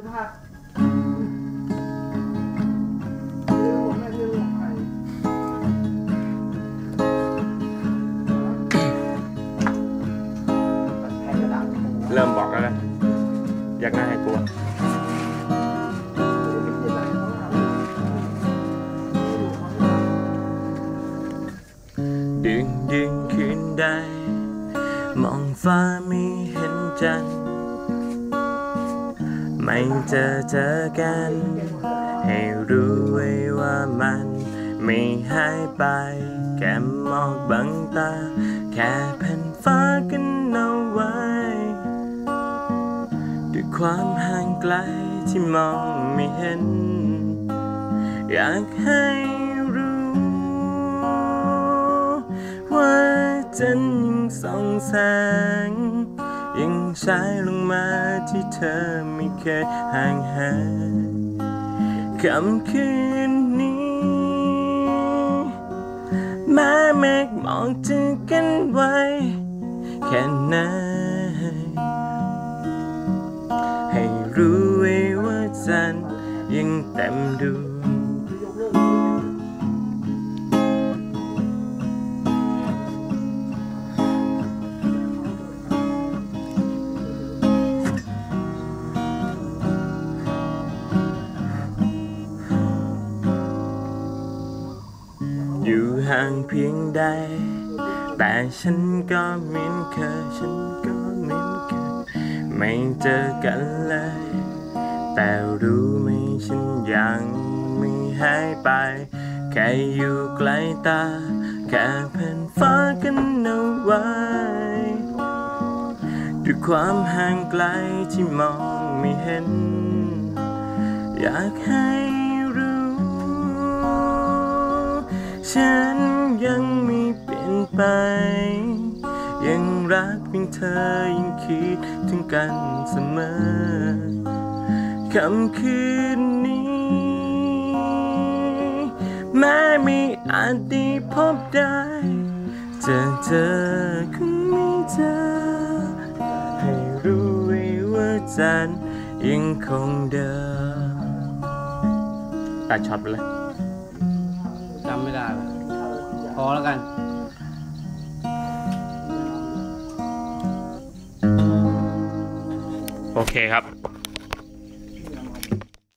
สุภาพเริ่มบอกแล้วนะอยากหน้าให้กลัวดึงดึงคืนใดมองฟ้าไม่เห็นจันทร์ ไม่เจอเจอกัน ให้รู้ไว้ว่ามันไม่หายไป แค่มอกบังตา แค่แผ่นฟ้ากันเอาไว้ ด้วยความห่างไกลที่มองไม่เห็น อยากให้รู้ ว่าจันยังส่องแสง ยังฉายลงมาที่เธอไม่เคยห่างหายคำคืนนี้แม้เมฆมอกจะกันไว้แค่ไหนให้รู้ไว้ว่าจันยังเต็มดวง ห่างเพียงใด แต่ฉันก็เหมือนเคยฉันก็เหมือนเคยไม่เจอกันเลย แต่รู้ไหมฉันยังไม่หายไป แค่อยู่ไกลตา แค่แผ่นฟ้ากันเอาไว้ด้วยความห่างไกลที่มองไม่เห็น อยากให้ ฉันยังไม่เปลี่ยนไป ยังรักเพียงเธอยังคิดถึงกันเสมอค่ำคืนนี้ แม้ม่อาจได้พบได้จอเจอคงไม่เจอ ให้รู้ไว้ว่าจันยังคงเดิมตัดช็อตไปเลย อแล้วกันโอเคครับ